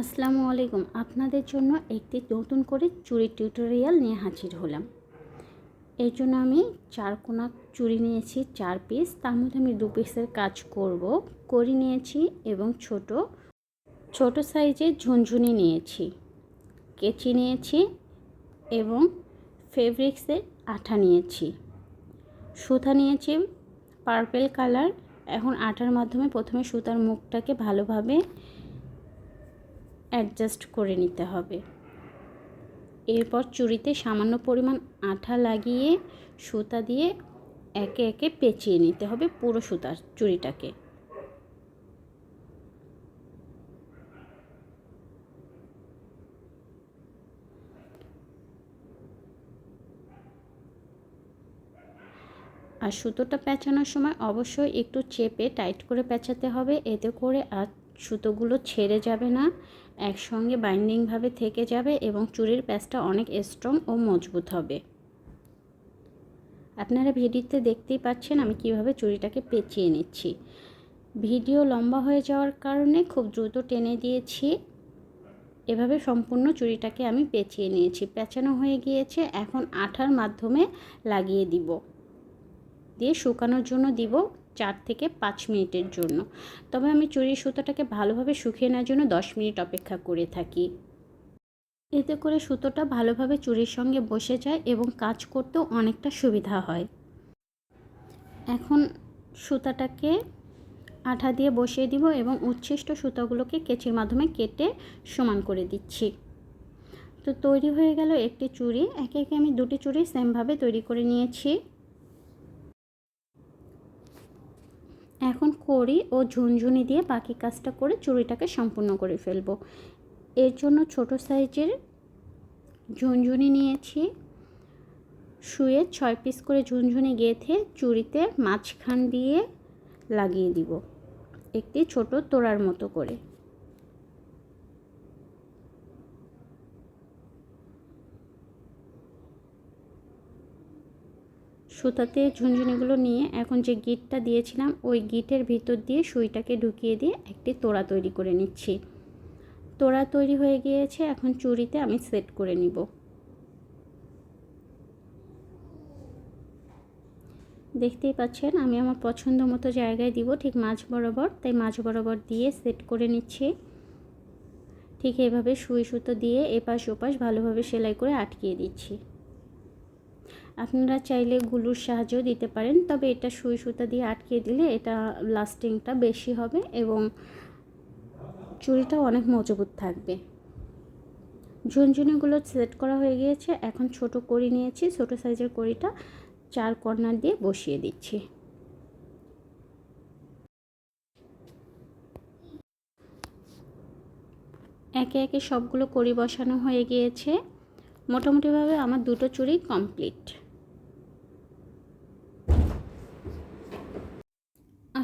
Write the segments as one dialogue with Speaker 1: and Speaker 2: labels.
Speaker 1: আসসালামু আলাইকুম। আপনাদের জন্য একটি নতুন করে চুরি টিউটোরিয়াল নিয়ে হাজির হলাম। এই জন্য আমি চার কোনা চুড়ি নিয়েছি, চার পিস তার মধ্যে আমি দু পিসের কাজ করব। করি নিয়েছি এবং ছোট ছোট সাইজের ঝুনঝুনি নিয়েছি। কেচি নিয়েছি এবং ফেব্রিক্সের আঠা নিয়েছি। সুতা নিয়েছি পার্পেল কালার এখন আঠার মাধ্যমে প্রথমে সুতার মুখটাকে ভালোভাবে অ্যাডজাস্ট করে নিতে হবে। এরপর চুড়িতে সামান্য পরিমাণ আঠা লাগিয়ে সুতা দিয়ে একে একে পেঁচিয়ে নিতে হবে পুরো সুতার, চুড়িটাকে। আর সুতোটা পেঁচানোর সময় অবশ্যই একটু চেপে টাইট করে পেঁচাতে হবে, এতে করে আর সুতোগুলো ছেড়ে যাবে না। একসঙ্গে বাইন্ডিংভাবে থেকে যাবে এবং চুরির প্যাচটা অনেক স্ট্রং ও মজবুত হবে। আপনারা ভিডিওতে দেখতেই পাচ্ছেন আমি কীভাবে চুড়িটাকে পেঁচিয়ে নিচ্ছি। ভিডিও লম্বা হয়ে যাওয়ার কারণে খুব দ্রুত টেনে দিয়েছি। এভাবে সম্পূর্ণ চুড়িটাকে আমি পেঁচিয়ে নিয়েছি। পেঁচানো হয়ে গিয়েছে, এখন আঠার মাধ্যমে লাগিয়ে দিব। দিয়ে শুকানোর জন্য দিব চার থেকে পাঁচ মিনিটের জন্য। তবে আমি চুরির সুতোটাকে ভালোভাবে শুকিয়ে নেওয়ার জন্য দশ মিনিট অপেক্ষা করে থাকি। এতে করে সুতোটা ভালোভাবে চুরির সঙ্গে বসে যায় এবং কাজ করতেও অনেকটা সুবিধা হয়। এখন সুতাটাকে আঠা দিয়ে বসিয়ে দিব এবং উচ্ছিষ্ট সুতাগুলোকে কেচির মাধ্যমে কেটে সমান করে দিচ্ছি। তো তৈরি হয়ে গেল একটি চুড়ি। একে একে আমি দুটি চুড়ি সেমভাবে তৈরি করে নিয়েছি। এখন কড়ি ও ঝুনঝুনি দিয়ে বাকি কাজটা করে চুড়িটাকে সম্পূর্ণ করে ফেলব। এর জন্য ছোট সাইজের ঝুনঝুনি নিয়েছি। শুয়ে ছয় পিস করে ঝুনঝুনি গেঁথে চুড়িতে মাঝখান দিয়ে লাগিয়ে দিব। একটি ছোট তোড়ার মতো করে। সুতাতে ঝুনঝুনিগুলো নিয়ে এখন যে গিটটা দিয়েছিলাম, ওই গিটের ভিতর দিয়ে সুইটাকে ঢুকিয়ে দিয়ে একটি তোড়া তৈরি করে নিচ্ছি। তোড়া তৈরি হয়ে গিয়েছে, এখন চুড়িতে আমি সেট করে নিব। দেখতেই পাচ্ছেন, আমি আমার পছন্দ মতো জায়গায় দিব ঠিক মাঝ বরাবর, তাই মাঝ বরাবর দিয়ে সেট করে নিচ্ছি। ঠিক এভাবে সুই সুতো দিয়ে এপাশ ওপাশ ভালোভাবে সেলাই করে আটকিয়ে দিচ্ছি। আপনারা চাইলে গুলুর সাহায্য দিতে পারেন, তবে এটা সুই সুতা দিয়ে আটকে দিলে এটা লাস্টিংটা বেশি হবে এবং চুড়িটাও অনেক মজবুত থাকবে। ঝুনঝুনিগুলো সেট করা হয়ে গিয়েছে, এখন ছোট কড়ি নিয়েছি, ছোট সাইজের কড়িটা চার কর্নার দিয়ে বসিয়ে দিচ্ছি। একে একে সবগুলো কড়ি বসানো হয়ে গিয়েছে। মোটামুটিভাবে আমার দুটো চুড়ি কমপ্লিট।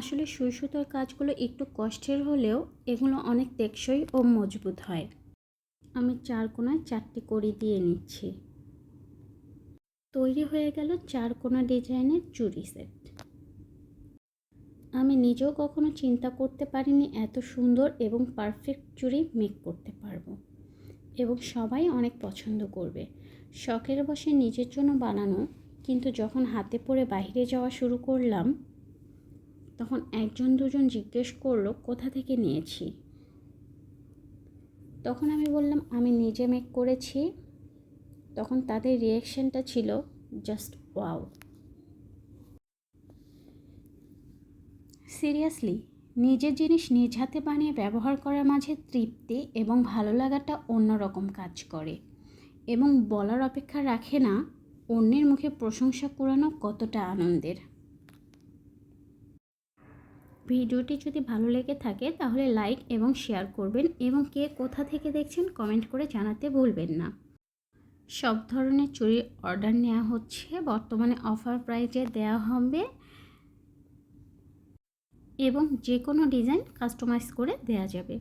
Speaker 1: আসলে সুই সুতোর কাজগুলো একটু কষ্টের হলেও এগুলো অনেক টেকসই ও মজবুত হয়। আমি চার কোনায় চারটি কড়ি দিয়ে নিচ্ছি। তৈরি হয়ে গেল চার কোনা ডিজাইনের চুড়ি সেট। আমি নিজেও কখনো চিন্তা করতে পারিনি এত সুন্দর এবং পারফেক্ট চুড়ি মেক করতে পারব। এবং সবাই অনেক পছন্দ করবে। শখের বসে নিজের জন্য বানানো, কিন্তু যখন হাতে পরে বাইরে যাওয়া শুরু করলাম তখন একজন দুজন জিজ্ঞেস করল, কোথা থেকে নিয়েছি? তখন আমি বললাম, আমি নিজে মেক করেছি। তখন তাদের রিয়াকশানটা ছিল জাস্ট ওয়াও সিরিয়াসলি নিজের জিনিস নিজ হাতে বানিয়ে ব্যবহার করার মাঝে তৃপ্তি এবং ভালো লাগাটা অন্যরকম কাজ করে। এবং বলার অপেক্ষা রাখে না, অন্যের মুখে প্রশংসা করানো কতটা আনন্দের। ভিডিওটি যদি ভালো লেগে থাকে তাহলে লাইক এবং শেয়ার করবেন এবং কে কোথা থেকে দেখছেন কমেন্ট করে জানাতে ভুলবেন না। সব ধরনের চুরি অর্ডার নেওয়া হচ্ছে, বর্তমানে অফার প্রাইজে দেওয়া হবে এবং যে কোনো ডিজাইন কাস্টমাইজ করে দেয়া যাবে।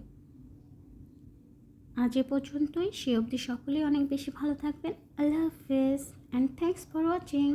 Speaker 1: আজ এ পর্যন্তই, সে অবধি সকলেই অনেক বেশি ভালো থাকবেন। আল্লাহ হাফেজ অ্যান্ড থ্যাংকস ফর ওয়াচিং